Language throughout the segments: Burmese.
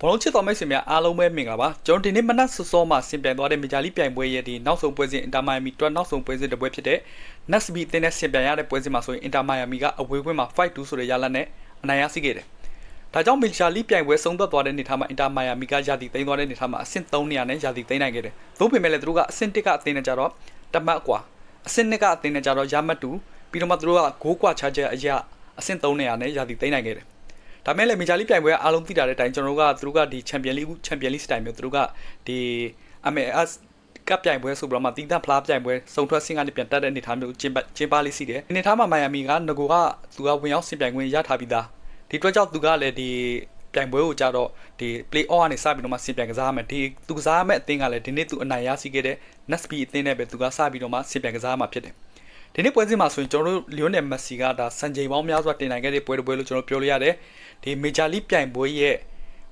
ဘောလုံးချစ်တော်မိတ်ဆွေများအားလုံးပဲမင်္ဂလာပါကျွန်တော်ဒီနေ့မနက်စောစောမှဆင်ပြိုင်သွားတဲ့မေဂျာလိပြိုင်ပွဲရဲ့ဒီနောက်ဆုံးပွဲစဉ်အင်တာမိုင်ယာမီတွက်နောက်ဆုံးပွဲစဉ်တစ်ပွဲဖြစ်တဲ့ Nasby အသင်းနဲ့ဆင်ပြိုင်ရတဲ့ပွဲစဉ်မှာဆိုရင်အင်တာမိုင်ယာမီကအဝေးကွင်းမှာ5-2ဆိုတဲ့ရလဒ်နဲ့အနိုင်ရရှိခဲ့တယ်ဒါကြောင့်မေဂျာလိပြိုင်ပွဲဆုံးသက်သွားတဲ့နေထားမှာအင်တာမိုင်ယာမီကယာတီသိမ်းသွားတဲ့နေထားမှာအဆင့်3နေရာနဲ့ယာတီသိမ်းနိုင်ခဲ့တယ်သို့ပေမဲ့လည်းသူတို့ကအဆင့်1ကအသင်းနဲ့ကြတော့တမတ်ကွာအဆင့်2ကအသင်းနဲ့ကြတော့ရမတ်တူပြီးတော့မှသူတို့ကဂိုးကွာချချက်အရာအဆင့်3နေရာနဲ့ယာတီသိမ်းနိုင်ခဲ့တယ် ဒါမဲ့လည်းမေဂျာလိပြိုင်ပွဲအားလုံးသိတာတဲ့အတိုင်းကျွန်တော်တို့ကသူတို့ကဒီချန်ပီယံလိချန်ပီယံလိစတိုင်မျိုးသူတို့ကဒီ MLS ကပ်ပြိုင်ပွဲဆိုပြီးတော့မှတီးတန့်ဖလားပြိုင်ပွဲစုံထွက်ဆင်းကနေပြန်တက်တဲ့အနေအထားမျိုးကျင်းပကျင်းပလေးရှိတယ်အနေအထားမှာမိုင်ယာမီကငကိုကသူကဝင်ရောက်ဆင်ပြိုင်ခွင့်ရထားပြီးသားဒီအတွက်ကြောင့်သူကလည်းဒီပြိုင်ပွဲကိုကြတော့ဒီ play off ကနေစပြီးတော့မှဆင်ပြိုင်ကစားရမယ်ဒီသူကစားရမယ့်အသင်းကလည်းဒီနေ့သူအနိုင်ရရှိခဲ့တဲ့ Nasby အသင်းနဲ့ပဲသူကစပြီးတော့မှဆင်ပြိုင်ကစားရမှာဖြစ်တယ် ဒီနေ့ပွဲစဉ်မှာဆိုရင်ကျွန်တော်တို့လီယိုနယ်မက်ဆီကဒါစံချိန်ပေါင်းများစွာတင်နိုင်ခဲ့တဲ့ပွဲတစ်ပွဲလို့ကျွန်တော်ပြောလို့ရတယ်ဒီမေဂျာလိပြိုင်ပွဲရဲ့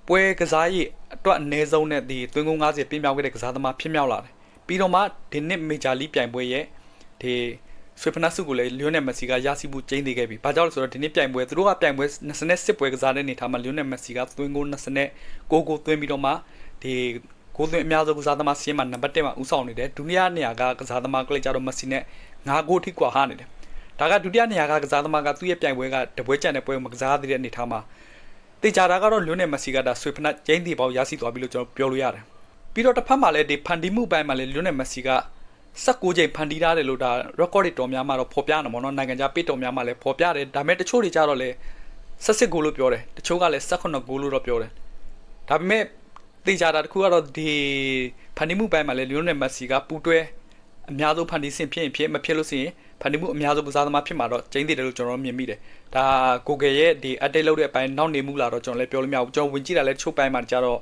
ပွဲကစားရေးအတွက်အနည်းဆုံးနဲ့ဒီသွင်းကုန်90ပြင်းပြောင်းခဲ့တဲ့ကစားသမားဖြစ်မြောက်လာတယ်ပြီးတော့မှဒီနှစ်မေဂျာလိပြိုင်ပွဲရဲ့ဒီဆွေဖနက်စုကိုလည်းလီယိုနယ်မက်ဆီကရရှိမှုကျင်းသေးခဲ့ပြီ။ဘာကြောင့်လဲဆိုတော့ဒီနေ့ပြိုင်ပွဲသူတို့ကပြိုင်ပွဲ28ပွဲကစားတဲ့နေထားမှာလီယိုနယ်မက်ဆီကသွင်းကုန်29ကိုကိုသွင်းပြီးတော့မှဒီ ကိုသွင်းအများဆုံးကစားသမားစီးရင်မှာနံပါတ်1မှာဦးဆောင်နေတယ်ဒုတိယနေရာကကစားသမားကလေးကြတော့မက်ဆီနဲ့9ဂိုးထိကွာဟနေတယ်ဒါကဒုတိယနေရာကကစားသမားကသူ့ရဲ့ပြိုင်ပွဲကတပွဲကျန်တဲ့ပွဲကိုမကစားသေးတဲ့အနေထားမှာတေချာတာကတော့လွန်းနယ်မက်ဆီကဒါဆွေဖနက်ကျင်းတီပေါရရှိသွားပြီလို့ကျွန်တော်ပြောလို့ရတယ်ပြီးတော့တစ်ဖက်မှာလည်းဒီဖန်တီမှုပိုင်းမှာလည်းလွန်းနယ်မက်ဆီက16ချိန်ဖန်တီးထားတယ်လို့ဒါ record တွေတော်များမှာတော့ဖော်ပြနေမှာနော်နိုင်ငံခြားပေးတော်များမှာလည်းဖော်ပြတယ်ဒါပေမဲ့တချို့တွေကြတော့လည်း16ဂိုးလို့ပြောတယ်တချို့ကလည်း18ဂိုးလို့တော့ပြောတယ်ဒါပေမဲ့ တေချာတာတခုကတော့ဒီဖန်တီမှုပိုင်းမှာလည်းလွန်းနယ်မက်ဆီကပူတွဲအများဆုံးဖန်တီးစင်ဖြစ်ရင်ဖြစ်မဖြစ်လို့ဆိုရင်ဖန်တီမှုအများဆုံးကစားသမားဖြစ်မှာတော့ကျင်းတည်တယ်လို့ကျွန်တော်မြင်မိတယ်ဒါ Google ရဲ့ဒီ update လုပ်တဲ့အပိုင်းနောက်နေမှုလာတော့ကျွန်တော်လည်းပြောလို့မရဘူးကျွန်တော်ဝင်ကြည့်တာလည်းချုပ်ပိုင်းမှာကြတော့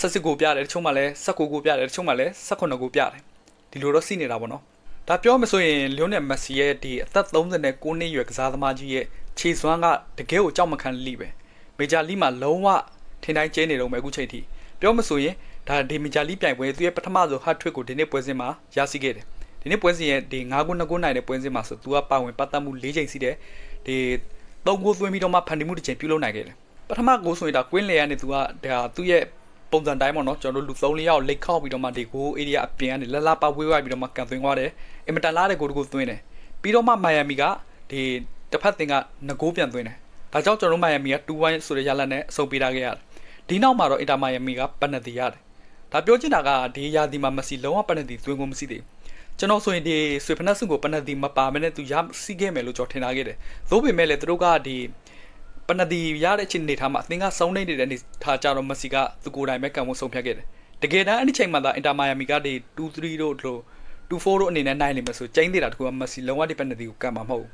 ဆက်စစ်ကိုပြတယ်တချို့မှလည်းဆက်ကိုကိုပြတယ်တချို့မှလည်းဆက်ခုနှစ်ကိုပြတယ်ဒီလိုတော့စီနေတာပေါ့နော်ဒါပြောမဆိုရင်လျိုနယ်မက်ဆီရဲ့ဒီအသက်39နှစ်ရွယ်ကစားသမားကြီးရဲ့ခြေစွမ်းကတကယ်ကိုကြောက်မခံလိပဲမေဂျာလိမှာလုံးဝထင်တိုင်းကျင်းနေတော့မယ်အခုချိန်ထိ ပြောမဆိုရင်ဒါဒီမေဂျာလိပြိုင်ပွဲသူရဲ့ပထမဆုံး hat trick ကိုဒီနေ့ပွဲစဉ်မှာရရှိခဲ့တယ်ဒီနေ့ပွဲစဉ်ရဲ့ဒီ9ခု2ခုနိုင်တဲ့ပွဲစဉ်မှာဆိုသူကပါဝင်ပတ်သက်မှု၄ချိန်ရှိတယ်ဒီ3ခုသွင်းပြီးတော့မှဖန်တီမှုတစ်ချိန်ပြုလုပ်နိုင်ခဲ့တယ်ပထမကိုဆိုရင်ဒါကွင်းလေကနေသူကဒါသူ့ရဲ့ပုံစံတိုင်းပေါ့နော်ကျွန်တော်တို့လူ3လေးယောက်လိတ်ခောက်ပြီးတော့မှဒီကို area အပြင်ကနေလလပဝေးဝိုက်ပြီးတော့မှကန်သွင်းသွားတယ်အင်မတန်လာတဲ့ကိုတကူသွင်းတယ်ပြီးတော့မှမိုင်ယာမီကဒီတစ်ဖက်တင်ကငကိုးပြန်သွင်းတယ်ဒါကြောင့်ကျွန်တော်တို့မိုင်ယာမီက2-1ဆိုတဲ့ရလဒ်နဲ့အဆုံးပေးထားခဲ့ရတယ် ဒီနောက်မှာတော့အင်တာမိုင်ယာမီကပနတီရတယ်ဒါပြောချင်တာကဒီရာသီမှာမက်ဆီလုံးဝပနတီသွင်းကုန်မရှိသေးဘူးကျွန်တော်ဆိုရင်ဒီဆွေဖနက်စုကိုပနတီမပါမနဲ့သူရစီးခဲ့မယ်လို့ကျွန်တော်ထင်ထားခဲ့တယ်သို့ပေမဲ့လည်းသူတို့ကဒီပနတီရတဲ့အချိန်နေထားမှာအသင်ကစုံနေနေတဲ့နေထားကြတော့မက်ဆီကသူကိုယ်တိုင်ပဲကံဖို့ဆုံးဖြတ်ခဲ့တယ်တကယ်တမ်းအဲ့ဒီချိန်မှာသာအင်တာမိုင်ယာမီကဒီ2-3တို့လို့2-4တို့အနေနဲ့နိုင်လိမ့်မယ်ဆိုကျင်းသေးတာတခုကမက်ဆီလုံးဝဒီပနတီကိုကံမှာမဟုတ်ဘူး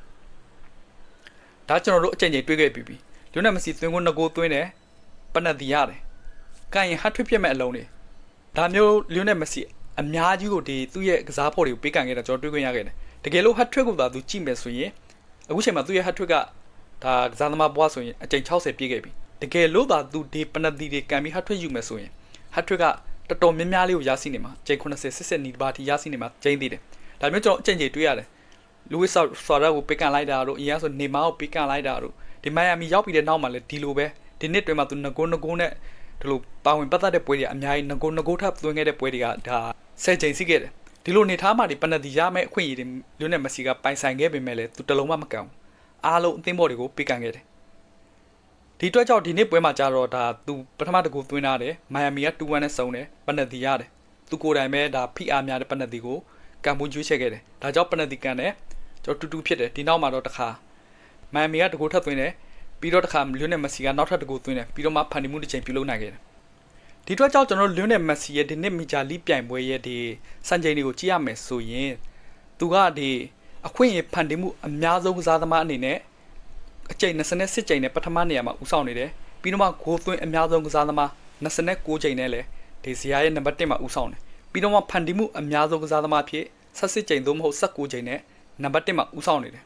ဒါကျွန်တော်တို့အချိန်ချင်းတွေးခဲ့ပြီးပြီလူနဲ့မက်ဆီသွင်းကိုငကိုသွင်းတယ် ပနတီရတယ်ကံရင်ဟတ်ထွစ်ပြစ်မဲ့အလုံးတွေဒါမျိုးလူနဲ့မက်ဆီအများကြီးကိုဒီသူ့ရဲ့ကစားဖို့တွေကိုပေးကန်ခဲ့တာကျွန်တော်တွေးခွင့်ရခဲ့တယ်တကယ်လို့ hat trick ကိုသာသူကြည့်မယ်ဆိုရင်အခုချိန်မှာသူ့ရဲ့ hat trick ကဒါကစားသမားဘွားဆိုရင်အကြိမ်60ပြည့်ခဲ့ပြီတကယ်လို့သာသူဒီပနတီတွေကန်ပြီး hat trick ယူမယ်ဆိုရင် hat trick ကတော်တော်များများလေးကိုရရှိနေမှာအကြိမ်80 60နီးပါးထိရရှိနေမှာကျင်းသေးတယ်ဒါမျိုးကျွန်တော်အကြိမ်ကြီးတွေးရတယ်လူဝစ်ဆာရာကိုပေးကန်လိုက်တာတို့အရင်ဆိုနေမာကိုပေးကန်လိုက်တာတို့ဒီမိုင်ယာမီရောက်ပြီးတဲ့နောက်မှာလည်းဒီလိုပဲ ဒီနှစ်တွင်မှာသူငကိုးငကိုးနဲ့ဒီလိုပါဝင်ပတ်သက်တဲ့ပွဲတွေအများကြီးငကိုးငကိုးထပ်သွင်းခဲ့တဲ့ပွဲတွေကဒါဆယ်ချိန်ရှိခဲ့တယ်ဒီလိုနေထားမှဒီပနတီရမယ့်အခွင့်အရေးတွေလျိုနယ်မက်ဆီကပိုင်ဆိုင်ခဲ့ပေမဲ့လည်းသူတလုံးမှမကန်ဘူးအားလုံးအသင်းဘော်တွေကိုပေးကန်ခဲ့တယ်ဒီအတွက်ကြောင့်ဒီနေ့ပွဲမှာကြတော့ဒါသူပထမတကူသွင်းထားတယ်မိုင်ယာမီက2-1နဲ့ဆုံးတယ်ပနတီရတယ်သူကိုယ်တိုင်ပဲဒါဖိအားများတဲ့ပနတီကိုကန်ဘူးကျွေးချက်ခဲ့တယ်ဒါကြောင့်ပနတီကန်တယ်ကျွန်တော်တူတူဖြစ်တယ်ဒီနောက်မှာတော့တခါမိုင်ယာမီကတကူထပ်သွင်းတယ် ပြီးတော့တခါလျိုနယ်မက်ဆီကနောက်ထပ်တကူသွင်းတယ်ပြီးတော့မှဖန်တီမှုတစ်ချိန်ပြုလုပ်နိုင်ခဲ့တယ်ဒီအတွက်ကြောင့်ကျွန်တော်လျွန်းနယ်မက်ဆီရဲ့ဒီနှစ်မီဂျာလိပြိုင်ပွဲရဲ့ဒီစံချိန်တွေကိုကြည့်ရမယ်ဆိုရင်သူကဒီအခွင့်အရေးဖန်တီးမှုအများဆုံးကစားသမားအနေနဲ့အကျိန်28ချိန်နဲ့ပထမနေရာမှာဦးဆောင်နေတယ်ပြီးတော့မှဂိုးသွင်းအများဆုံးကစားသမား29ချိန်နဲ့လည်းဒီဇီယာရဲ့နံပါတ်1မှာဦးဆောင်တယ်ပြီးတော့မှဖန်တီးမှုအများဆုံးကစားသမားဖြစ်18ချိန်သို့မဟုတ်19ချိန်နဲ့နံပါတ်1မှာဦးဆောင်နေတယ်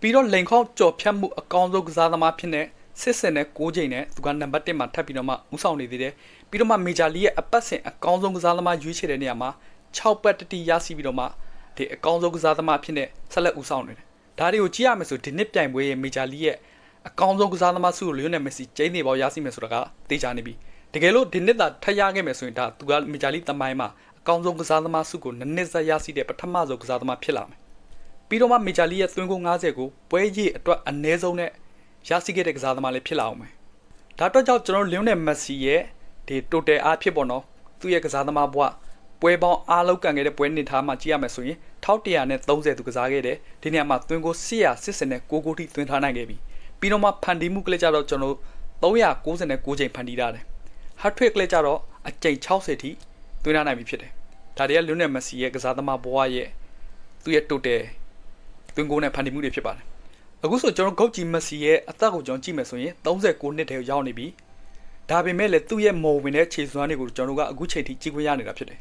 ပြီးတော့လိန်ခေါကြော်ဖြတ်မှုအကောင်းဆုံးကစားသမားဖြစ်တဲ့စစ်စင်နဲ့6ချိန်နဲ့သူကနံပါတ်1မှာထပ်ပြီးတော့မှဦးဆောင်နေသေးတယ်ပြီးတော့မှမေဂျာလီရဲ့အပတ်စဉ်အကောင်းဆုံးကစားသမားရွေးချယ်တဲ့နေရာမှာ6ပတ်တတိရရှိပြီးတော့မှဒီအကောင်းဆုံးကစားသမားဖြစ်တဲ့ဆက်လက်ဦးဆောင်နေတယ်ဒါတွေကိုကြည့်ရမယ်ဆိုဒီနှစ်ပြိုင်ပွဲရဲ့မေဂျာလီရဲ့အကောင်းဆုံးကစားသမားစုကိုလျိုနယ်မက်ဆီကျင်းနေပေါရရှိမယ်ဆိုတာကသိချနေပြီတကယ်လို့ဒီနှစ်သာထပ်ရခဲ့မယ်ဆိုရင်ဒါသူကမီဂျာလီသမိုင်းမှာအကောင်းဆုံးကစားသမားစုကိုနှစ်နှစ်ဆက်ရရှိတဲ့ပထမဆုံးကစားသမားဖြစ်လာမယ် ပြီးတော့မှမီဂျာလီရဲ့သွင်းကို90ကိုပွဲကြီးအတွက်အနည်းဆုံးနဲ့ရရှိခဲ့တဲ့ကစားသမားလည်းဖြစ်လာအောင်မယ်ဒါအတွက်ကြောင့်ကျွန်တော်လီယွန်နယ်မက်ဆီရဲ့ဒီတိုတယ်အားဖြစ်ပေါ်တော့သူ့ရဲ့ကစားသမားဘဝပွဲပေါင်းအားလုံးကန်ခဲ့တဲ့ပွဲနေထားမှကြည့်ရမယ်ဆိုရင်1130သူကစားခဲ့တယ်ဒီနေရာမှာသွင်းကို180နဲ့6ဂိုးထိသွင်းထားနိုင်ခဲ့ပြီပြီးတော့မှဖန်တီးမှုကလေးကြတော့ကျွန်တော်396ချိန်ဖန်တီးထားတယ်ဟတ်ထရစ်ကလေးကြတော့အကြိမ်60ထိသွင်းထားနိုင်ပြီဖြစ်တယ်ဒါတွေကလွန်နယ်မက်ဆီရဲ့ကစားသမားဘဝရဲ့သူ့ရဲ့တိုတယ် သွင်းကိုနဲ့ဖန်တီးမှုတွေဖြစ်ပါတယ်အခုဆိုကျွန်တော်ဂုတ်ဂျီမက်ဆီရဲ့အသက်ကိုကျွန်တော်ကြည့်မယ်ဆိုရင်39နှစ်တည်းရောက်နေပြီဒါပေမဲ့လည်းသူ့ရဲ့မော်ဝင်တဲ့ခြေစွမ်းတွေကိုကျွန်တော်တို့ကအခုချိန်ထိကြည့်ခွင့်ရနေတာဖြစ်တယ်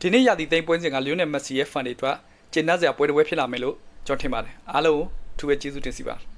ဒီနေ့ရာသီသိမ်းပွဲစဉ်ကလီယိုနယ်မက်ဆီရဲ့ဖန်တွေအတွက်ကျင်းနှက်စရာပွဲတစ်ပွဲဖြစ်လာမယ်လို့ကျွန်တော်ထင်ပါတယ်အားလုံးထူးပဲကျေးဇူးတင်စီပါတယ်